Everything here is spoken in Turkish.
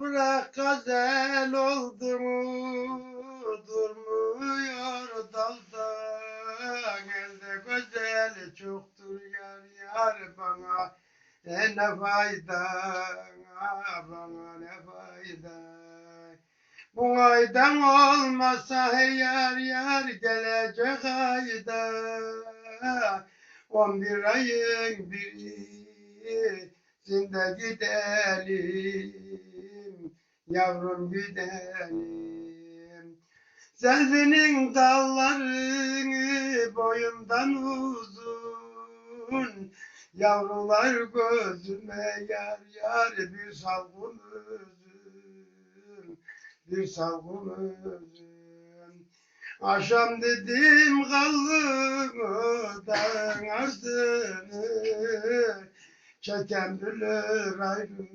yaprak gazel oldu mu durmuyor dalda. Elde güzel çoktur yar yar bana. E ne fayda bana ne fayda. Bu aydan olmasa hey yar yar gelecek ayda. On bir ayın biri gidelim, yavrum gidelim. Selvinin dallarını boyundan uzun, Yavrular gözüme yar yar bir salgın üzüm, bir salgın üzüm. Akşam dedim kaldım dağın ardını, Çeken bilir ayrı